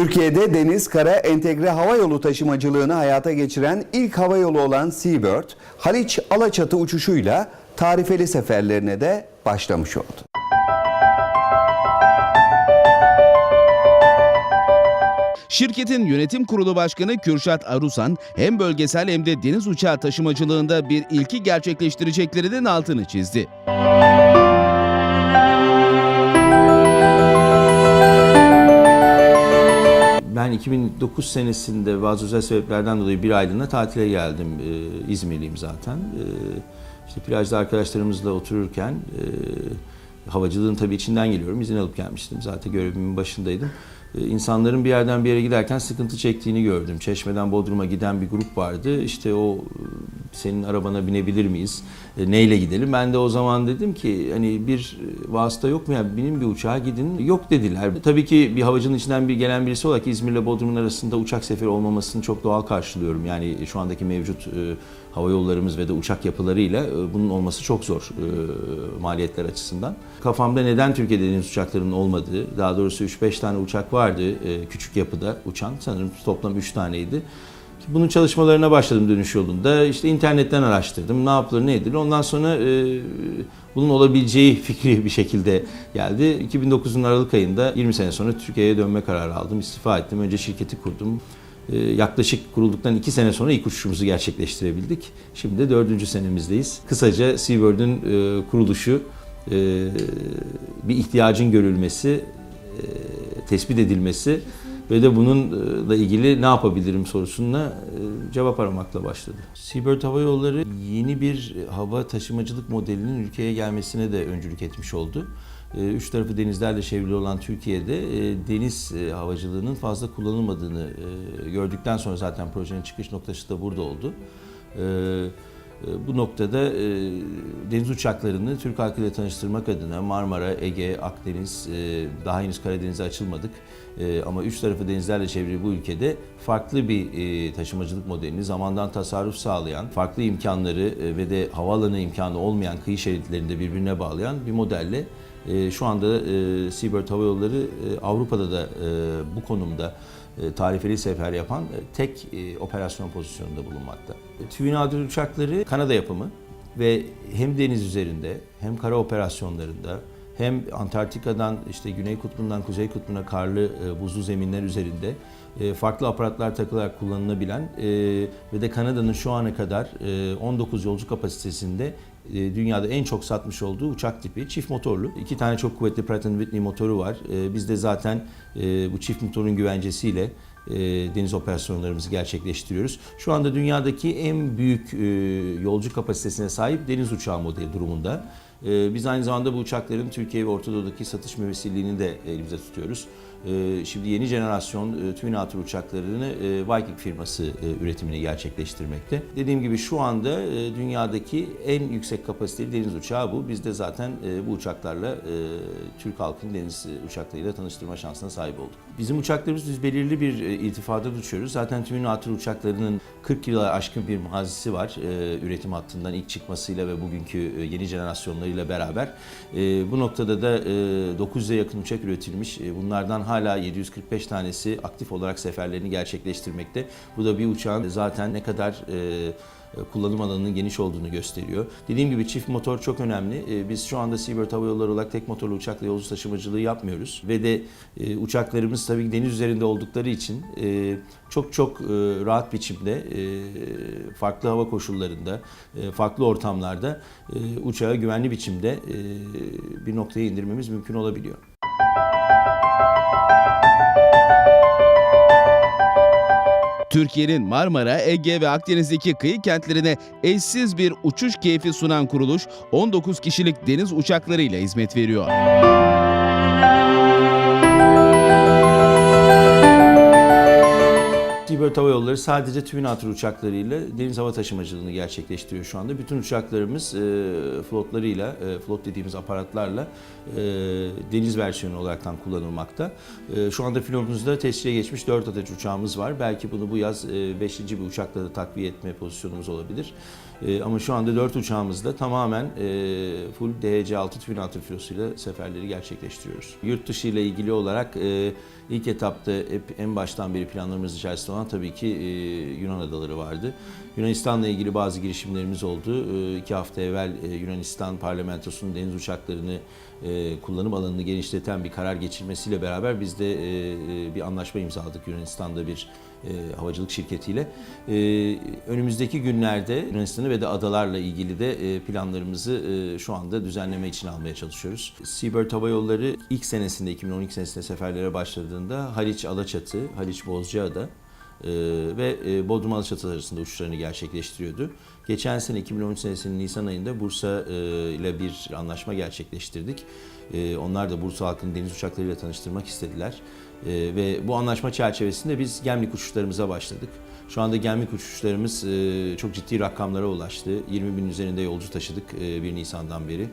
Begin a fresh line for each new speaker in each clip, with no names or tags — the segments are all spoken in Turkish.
Türkiye'de deniz, kara, entegre hava yolu taşımacılığını hayata geçiren ilk hava yolu olan Seabird, Haliç Alaçatı uçuşuyla tarifeli seferlerine de başlamış oldu.
Şirketin yönetim kurulu başkanı Kürşat Arusan hem bölgesel hem de deniz uçağı taşımacılığında bir ilki gerçekleştireceklerinin altını çizdi.
2009 senesinde bazı özel sebeplerden dolayı bir aylığına tatile geldim. Ee, İzmirliyim zaten. Ee, işte plajda arkadaşlarımızla otururken e, havacılığın tabii içinden geliyorum. İzin alıp gelmiştim. Zaten görevimin başındaydım. Ee, insanların bir yerden bir yere giderken sıkıntı çektiğini gördüm. Çeşmeden Bodrum'a giden bir grup vardı. İşte o e, senin arabana binebilir miyiz? E, neyle gidelim? Ben de o zaman dedim ki hani bir e, vasıta yok mu ya binin bir uçağa gidin. Yok dediler. Tabii ki bir havacının içinden bir gelen birisi olarak İzmir'le Bodrum'un arasında uçak seferi olmamasını çok doğal karşılıyorum. Yani şu andaki mevcut e, hava yollarımız ve de uçak yapılarıyla e, bunun olması çok zor e, maliyetler açısından. Kafamda neden Türkiye'de deniz uçaklarının olmadığı, daha doğrusu 3-5 tane uçak vardı e, küçük yapıda uçan. Sanırım toplam 3 taneydi. Bunun çalışmalarına başladım dönüş yolunda. İşte internetten araştırdım. Ne yapılır, ne edilir. Ondan sonra e, bunun olabileceği fikri bir şekilde geldi. 2009'un Aralık ayında 20 sene sonra Türkiye'ye dönme kararı aldım. İstifa ettim. Önce şirketi kurdum. E, yaklaşık kurulduktan 2 sene sonra ilk uçuşumuzu gerçekleştirebildik. Şimdi de 4. senemizdeyiz. Kısaca SeaWorld'un e, kuruluşu, e, bir ihtiyacın görülmesi, e, tespit edilmesi ve de bununla ilgili ne yapabilirim sorusuna e, cevap aramakla başladı. Seabird Hava Yolları yeni bir hava taşımacılık modelinin ülkeye gelmesine de öncülük etmiş oldu. E, Üç tarafı denizlerle çevrili olan Türkiye'de e, deniz e, havacılığının fazla kullanılmadığını e, gördükten sonra zaten projenin çıkış noktası da burada oldu. E, Bu noktada e, deniz uçaklarını Türk halkıyla tanıştırmak adına Marmara, Ege, Akdeniz, e, daha henüz Karadeniz'e açılmadık. Ama üç tarafı denizlerle çevrili bu ülkede farklı bir taşımacılık modelini zamandan tasarruf sağlayan, farklı imkanları ve de havaalanı imkanı olmayan kıyı şeritlerinde birbirine bağlayan bir modelle şu anda Seabird Hava Yolları Avrupa'da da bu konumda tarifeli sefer yapan e, tek e, operasyon pozisyonunda bulunmakta. E, Twin Adil uçakları Kanada yapımı ve hem deniz üzerinde hem kara operasyonlarında hem Antarktika'dan işte Güney Kutbu'ndan Kuzey Kutbu'na karlı e, buzlu zeminler üzerinde e, farklı aparatlar takılarak kullanılabilen e, ve de Kanada'nın şu ana kadar e, 19 yolcu kapasitesinde dünyada en çok satmış olduğu uçak tipi çift motorlu. İki tane çok kuvvetli Pratt Whitney motoru var. Biz de zaten bu çift motorun güvencesiyle deniz operasyonlarımızı gerçekleştiriyoruz. Şu anda dünyadaki en büyük yolcu kapasitesine sahip deniz uçağı modeli durumunda. E, Biz aynı zamanda bu uçakların Türkiye ve Orta Doğu'daki satış müvessiliğini de elimizde tutuyoruz. E, Şimdi yeni jenerasyon e, Twin uçaklarını e, Viking firması e, üretimini gerçekleştirmekte. Dediğim gibi şu anda dünyadaki en yüksek kapasiteli deniz uçağı bu. Biz de zaten bu uçaklarla Türk halkını deniz uçaklarıyla tanıştırma şansına sahip olduk. Bizim uçaklarımız biz belirli bir irtifada uçuyoruz. Zaten Twin uçaklarının 40 yıla aşkın bir mazisi var üretim hattından ilk çıkmasıyla ve bugünkü yeni jenerasyonlarıyla beraber. Bu noktada da e, 900'e yakın uçak üretilmiş. Bunlardan hala 745 tanesi aktif olarak seferlerini gerçekleştirmekte. Bu da bir uçağın zaten ne kadar e, kullanım alanının geniş olduğunu gösteriyor. Dediğim gibi çift motor çok önemli. E, Biz şu anda Seabird Hava Yolları olarak tek motorlu uçakla yolcu taşımacılığı yapmıyoruz. Ve de e, uçaklarımız tabii deniz üzerinde oldukları için e, çok çok e, rahat biçimde e, farklı hava koşullarında, e, farklı ortamlarda e, uçağı güvenli biçimde e, bir noktaya indirmemiz mümkün olabiliyor.
Türkiye'nin Marmara, Ege ve Akdeniz'deki kıyı kentlerine eşsiz bir uçuş keyfi sunan kuruluş 19 kişilik deniz uçaklarıyla hizmet veriyor.
Seabird Hava Yolları sadece Otter uçaklarıyla deniz hava taşımacılığını gerçekleştiriyor şu anda. Bütün uçaklarımız e, flotlarıyla, e, flot dediğimiz aparatlarla e, deniz versiyonu olaraktan kullanılmakta. E, şu anda filotumuzda tescile geçmiş 4 adet uçağımız var. Belki bunu bu yaz 5. bir uçakla da takviye etme pozisyonumuz olabilir. E, ama şu anda 4 uçağımızda tamamen e, full DC-6 Twin Otter filosuyla seferleri gerçekleştiriyoruz. Yurt dışı ile ilgili olarak e, ilk etapta hep en baştan beri planlarımız içerisinde olan tabii ki e, Yunan adaları vardı. Yunanistan'la ilgili bazı girişimlerimiz oldu. E, iki hafta evvel e, Yunanistan parlamentosunun deniz uçaklarını e, kullanım alanını genişleten bir karar geçirmesiyle beraber biz de e, e, bir anlaşma imzaladık Yunanistan'da bir havacılık şirketiyle. Önümüzdeki günlerde Yunanistan'ı ve de adalarla ilgili de planlarımızı e, şu anda düzenleme için almaya çalışıyoruz. Seabird Hava Yolları ilk senesinde 2012 senesinde seferlere başladığında Haliç Alaçatı, Haliç Bozcaada ve Bodrum Alaçatı arasında uçuşlarını gerçekleştiriyordu. Geçen sene 2013 senesinin Nisan ayında Bursa e, ile bir anlaşma gerçekleştirdik. E, onlar da Bursa halkını deniz uçaklarıyla tanıştırmak istediler. E, ve bu anlaşma çerçevesinde biz Gemlik uçuşlarımıza başladık. Şu anda Gemlik uçuşlarımız e, çok ciddi rakamlara ulaştı. 20 bin üzerinde yolcu taşıdık e, 1 Nisan'dan beri.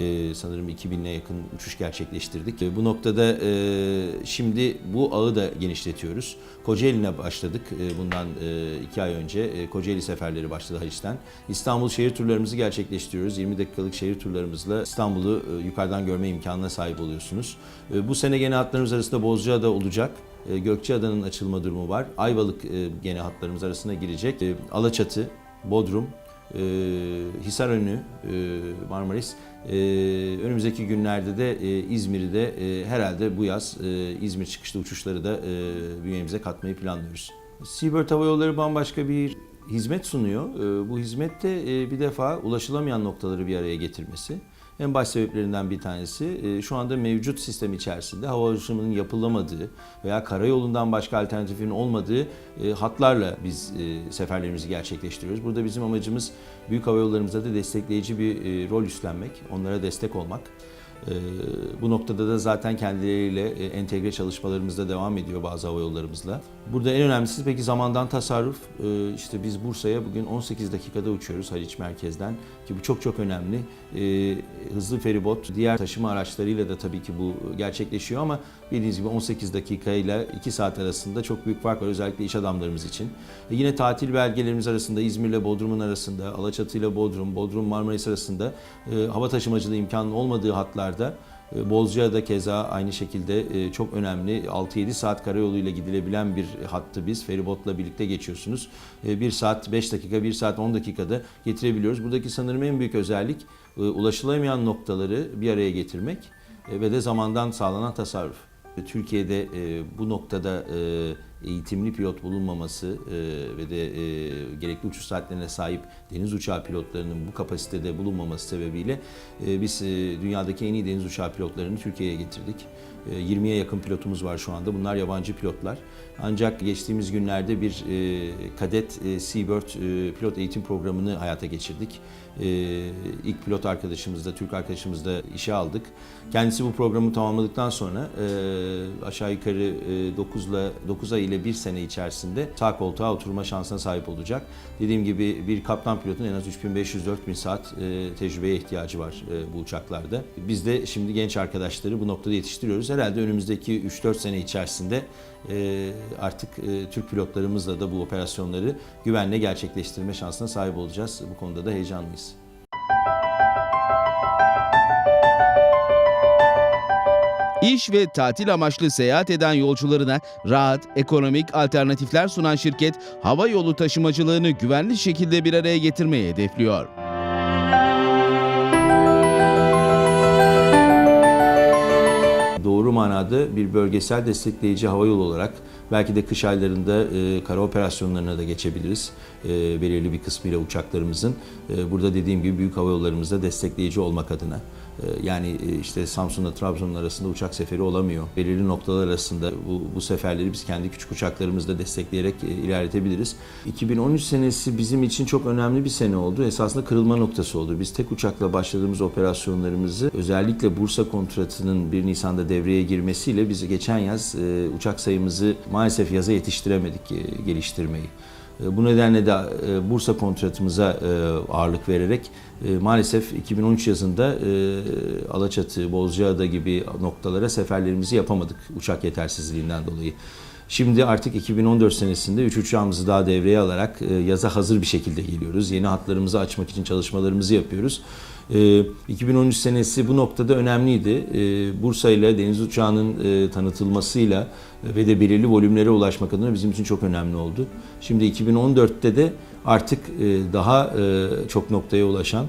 E, sanırım 2000'e yakın uçuş gerçekleştirdik. E, bu noktada e, şimdi bu ağı da genişletiyoruz. Kocaeli'ne başladık e, bundan 2 ay önce. E, Kocaeli seferleri başladı Haliç'ten. İstanbul şehir turlarımızı gerçekleştiriyoruz. 20 dakikalık şehir turlarımızla İstanbul'u e, yukarıdan görme imkanına sahip oluyorsunuz. E, bu sene gene hatlarımız arasında Bozcaada olacak. E, Gökçeada'nın açılma durumu var. Ayvalık e, gene hatlarımız arasına girecek. E, Alaçatı, Bodrum, Hisarönü, Marmaris. Önümüzdeki günlerde de İzmir'i de herhalde bu yaz İzmir çıkışlı uçuşları da bünyemize katmayı planlıyoruz. Seabird Hava Yolları bambaşka bir hizmet sunuyor. Bu hizmet de e, bir defa ulaşılamayan noktaları bir araya getirmesi. En baş sebeplerinden bir tanesi e, şu anda mevcut sistem içerisinde hava ulaşımının yapılamadığı veya karayolundan başka alternatifin olmadığı e, hatlarla biz e, seferlerimizi gerçekleştiriyoruz. Burada bizim amacımız büyük hava yollarımızda da destekleyici bir rol üstlenmek, onlara destek olmak. E, Bu noktada da zaten kendileriyle e, entegre çalışmalarımız da devam ediyor bazı hava yollarımızla. Burada en önemlisi peki zamandan tasarruf. E, İşte biz Bursa'ya bugün 18 dakikada uçuyoruz Haliç merkezden ki bu çok çok önemli. E, Hızlı feribot, diğer taşıma araçlarıyla da tabii ki bu gerçekleşiyor ama bildiğiniz gibi 18 dakikayla 2 saat arasında çok büyük fark var özellikle iş adamlarımız için. E, Yine tatil belgelerimiz arasında İzmir'le Bodrum'un arasında, Alaçatı ile Bodrum, Bodrum Marmaris arasında e, hava taşımacılığı imkanının olmadığı hatlarda e, Bozcaada keza aynı şekilde e, çok önemli 6-7 saat karayoluyla gidilebilen bir hattı biz feribotla birlikte geçiyorsunuz. 1 saat 5 dakika, 1 saat 10 dakikada getirebiliyoruz. Buradaki sanırım en büyük özellik e, ulaşılamayan noktaları bir araya getirmek e, ve de zamandan sağlanan tasarruf. Türkiye'de e, bu noktada e, eğitimli pilot bulunmaması e, ve de e, gerekli uçuş saatlerine sahip deniz uçağı pilotlarının bu kapasitede bulunmaması sebebiyle e, biz e, dünyadaki en iyi deniz uçağı pilotlarını Türkiye'ye getirdik. E, 20'ye yakın pilotumuz var şu anda. Bunlar yabancı pilotlar. Ancak geçtiğimiz günlerde bir e, kadet e, Seabird e, pilot eğitim programını hayata geçirdik. E, ilk pilot arkadaşımız da, Türk arkadaşımız da işe aldık. Kendisi bu programı tamamladıktan sonra e, aşağı yukarı e, 9 ile 9 ay ile 1 sene içerisinde sağ koltuğa oturma şansına sahip olacak. Dediğim gibi bir kaptan pilotun en az 3500-4000 saat e, tecrübeye ihtiyacı var e, bu uçaklarda. Biz de şimdi genç arkadaşları bu noktada yetiştiriyoruz. Herhalde önümüzdeki 3-4 sene içerisinde e, artık e, Türk pilotlarımızla da bu operasyonları güvenle gerçekleştirme şansına sahip olacağız. Bu konuda da heyecanlıyız.
İş ve tatil amaçlı seyahat eden yolcularına rahat, ekonomik alternatifler sunan şirket, hava yolu taşımacılığını güvenli şekilde bir araya getirmeyi hedefliyor.
Doğru manada bir bölgesel destekleyici hava yolu olarak belki de kış aylarında e, kara operasyonlarına da geçebiliriz. E, belirli bir kısmıyla uçaklarımızın. E, burada dediğim gibi büyük hava yollarımızda destekleyici olmak adına. E, yani e, işte Samsun'la Trabzon'un arasında uçak seferi olamıyor. Belirli noktalar arasında bu, bu seferleri biz kendi küçük uçaklarımızla destekleyerek e, ilerletebiliriz. 2013 senesi bizim için çok önemli bir sene oldu. Esasında kırılma noktası oldu. Biz tek uçakla başladığımız operasyonlarımızı özellikle Bursa kontratının 1 Nisan'da devreye girmesiyle biz geçen yaz uçak sayımızı maalesef yaza yetiştiremedik e, geliştirmeyi. E, Bu nedenle de e, Bursa kontratımıza ağırlık vererek maalesef 2013 yazında Alaçatı, Bozcaada gibi noktalara seferlerimizi yapamadık uçak yetersizliğinden dolayı. Şimdi artık 2014 senesinde 3 uçağımızı daha devreye alarak yaza hazır bir şekilde geliyoruz. Yeni hatlarımızı açmak için çalışmalarımızı yapıyoruz. E, 2013 senesi bu noktada önemliydi. E, Bursa ile deniz uçağının e, tanıtılmasıyla ve de belirli volümlere ulaşmak adına bizim için çok önemli oldu. Şimdi 2014'te de artık e, daha e, çok noktaya ulaşan,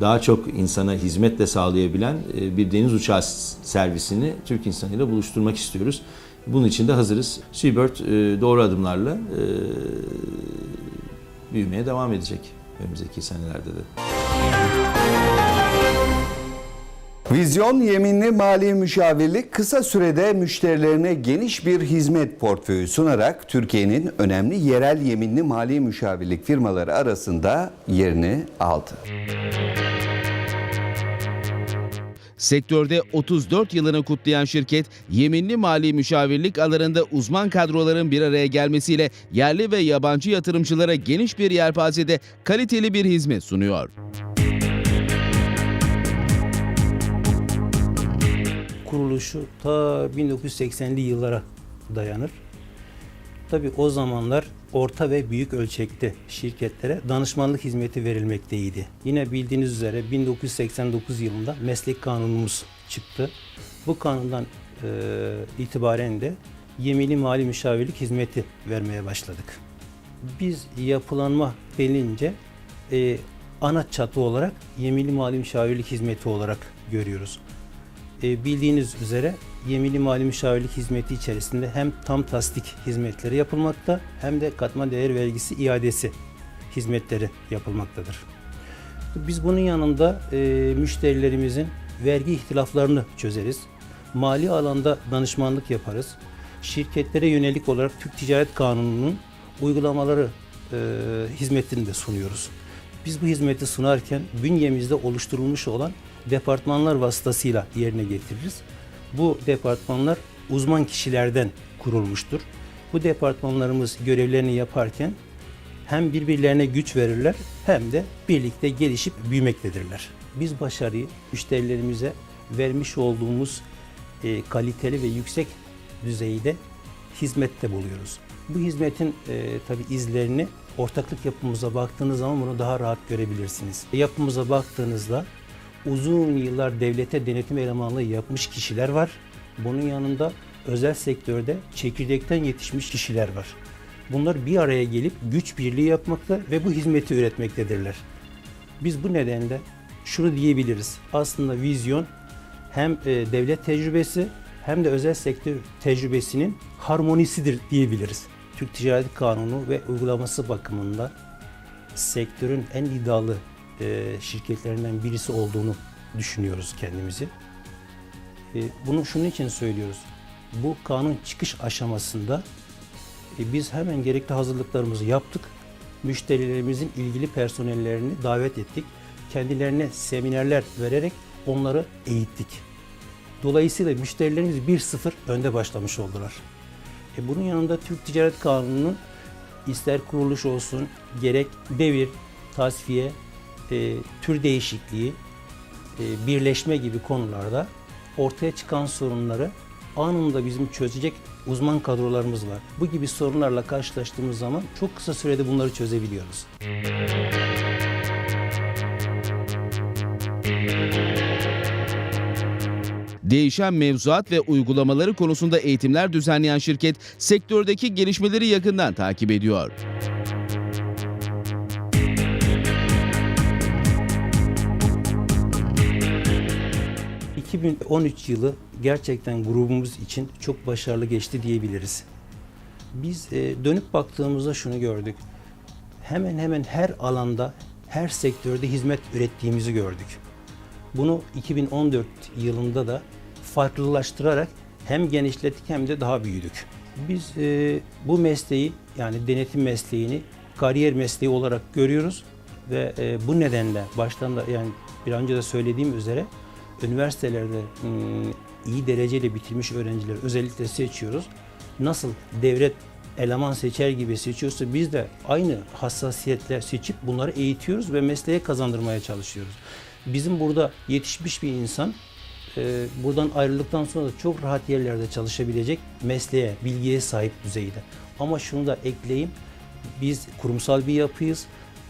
daha çok insana hizmet de sağlayabilen bir deniz uçağı servisini Türk insanıyla buluşturmak istiyoruz. Bunun için de hazırız. Seabird e, doğru adımlarla büyümeye devam edecek önümüzdeki senelerde de.
Vizyon Yeminli Mali Müşavirlik kısa sürede müşterilerine geniş bir hizmet portföyü sunarak Türkiye'nin önemli yerel yeminli mali müşavirlik firmaları arasında yerini aldı.
Sektörde 34 yılını kutlayan şirket, yeminli mali müşavirlik alanında uzman kadroların bir araya gelmesiyle yerli ve yabancı yatırımcılara geniş bir yelpazede kaliteli bir hizmet sunuyor.
Kuruluşu ta 1980'li yıllara dayanır. Tabi o zamanlar orta ve büyük ölçekte şirketlere danışmanlık hizmeti verilmekteydi. Yine bildiğiniz üzere 1989 yılında meslek kanunumuz çıktı. Bu kanundan e, itibaren de yeminli mali müşavirlik hizmeti vermeye başladık. Biz yapılanma denince e, ana çatı olarak yeminli mali müşavirlik hizmeti olarak görüyoruz. E, bildiğiniz üzere yeminli mali müşavirlik hizmeti içerisinde hem tam tasdik hizmetleri yapılmakta hem de katma değer vergisi iadesi hizmetleri yapılmaktadır. Biz bunun yanında e, müşterilerimizin vergi ihtilaflarını çözeriz. Mali alanda danışmanlık yaparız. Şirketlere yönelik olarak Türk Ticaret Kanunu'nun uygulamaları e, hizmetini de sunuyoruz. Biz bu hizmeti sunarken bünyemizde oluşturulmuş olan departmanlar vasıtasıyla yerine getiririz. Bu departmanlar uzman kişilerden kurulmuştur. Bu departmanlarımız görevlerini yaparken hem birbirlerine güç verirler hem de birlikte gelişip büyümektedirler. Biz başarıyı müşterilerimize vermiş olduğumuz e, kaliteli ve yüksek düzeyde hizmette buluyoruz. Bu hizmetin e, tabi izlerini ortaklık yapımıza baktığınız zaman bunu daha rahat görebilirsiniz. Yapımıza baktığınızda uzun yıllar devlete denetim elemanlığı yapmış kişiler var. Bunun yanında özel sektörde çekirdekten yetişmiş kişiler var. Bunlar bir araya gelip güç birliği yapmakta ve bu hizmeti üretmektedirler. Biz bu nedenle şunu diyebiliriz. Aslında vizyon hem e, devlet tecrübesi hem de özel sektör tecrübesinin harmonisidir diyebiliriz. Türk Ticaret Kanunu ve uygulaması bakımında sektörün en iddialı e, şirketlerinden birisi olduğunu düşünüyoruz kendimizi. E, bunu şunun için söylüyoruz. Bu kanun çıkış aşamasında e, biz hemen gerekli hazırlıklarımızı yaptık. Müşterilerimizin ilgili personellerini davet ettik. Kendilerine seminerler vererek onları eğittik. Dolayısıyla müşterilerimiz 1-0 önde başlamış oldular. E bunun yanında Türk Ticaret Kanunu'nun ister kuruluş olsun, gerek devir, tasfiye, e, tür değişikliği, e, birleşme gibi konularda ortaya çıkan sorunları anında bizim çözecek uzman kadrolarımız var. Bu gibi sorunlarla karşılaştığımız zaman çok kısa sürede bunları çözebiliyoruz.
Değişen mevzuat ve uygulamaları konusunda eğitimler düzenleyen şirket sektördeki gelişmeleri yakından takip ediyor.
Hı. 2013 yılı gerçekten grubumuz için çok başarılı geçti diyebiliriz. Biz e, dönüp baktığımızda şunu gördük. Hemen hemen her alanda, her sektörde hizmet ürettiğimizi gördük. Bunu 2014 yılında da farklılaştırarak hem genişlettik hem de daha büyüdük. Biz e, bu mesleği yani denetim mesleğini kariyer mesleği olarak görüyoruz ve e, bu nedenle baştan da yani bir önce de söylediğim üzere üniversitelerde hmm, iyi dereceyle bitirmiş öğrencileri özellikle seçiyoruz. nasıl devlet eleman seçer gibi seçiyorsa biz de aynı hassasiyetle seçip bunları eğitiyoruz ve mesleğe kazandırmaya çalışıyoruz. Bizim burada yetişmiş bir insan e, buradan ayrıldıktan sonra da çok rahat yerlerde çalışabilecek mesleğe, bilgiye sahip düzeyde. Ama şunu da ekleyeyim, biz kurumsal bir yapıyız.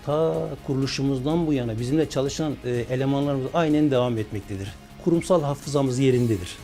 Ta kuruluşumuzdan bu yana bizimle çalışan e, elemanlarımız aynen devam etmektedir. Kurumsal hafızamız yerindedir.